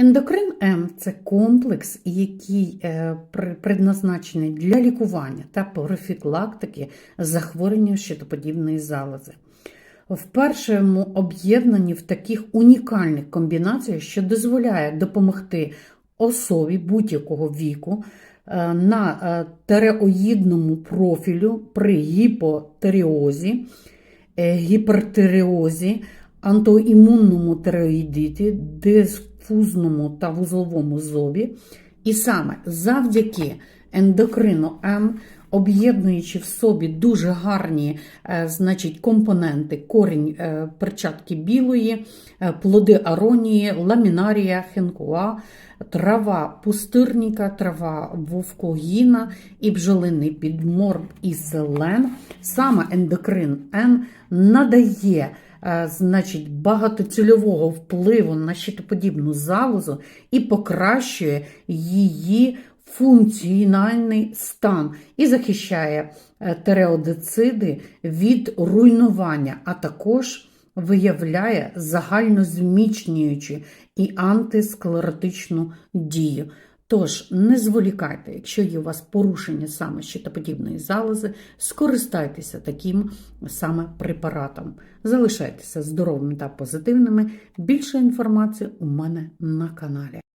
Ендокрин М це комплекс, який е, предназначений для лікування та профілактики захворювання щитоподібної залози. В першому об'єднанні в таких унікальних комбінаціях, що дозволяє допомогти особі будь-якого віку е, на е, тереоїдному профілю при гіпотереозі, е, гіпертереозі, антоімунному тереоїдиті, дифузному та вузловому зобі. І саме завдяки ендокрину М, об'єднуючи в собі дуже гарні е, значить, компоненти, корінь е, перчатки білої, е, плоди аронії, ламінарія, хенкуа, трава пустирника, трава вовкогіна і бджолиний підморб і селен. Саме ендокрин Н надає значить, багатоцільового впливу на щитоподібну залозу і покращує її функціональний стан і захищає е, тереодициди від руйнування, а також виявляє загальнозміцнюючу і антисклеротичну дію. Тож не зволікайте, якщо є у вас порушення саме щитоподібної залози, скористайтеся таким саме препаратом. Залишайтеся здоровими та позитивними. Більше інформації у мене на каналі.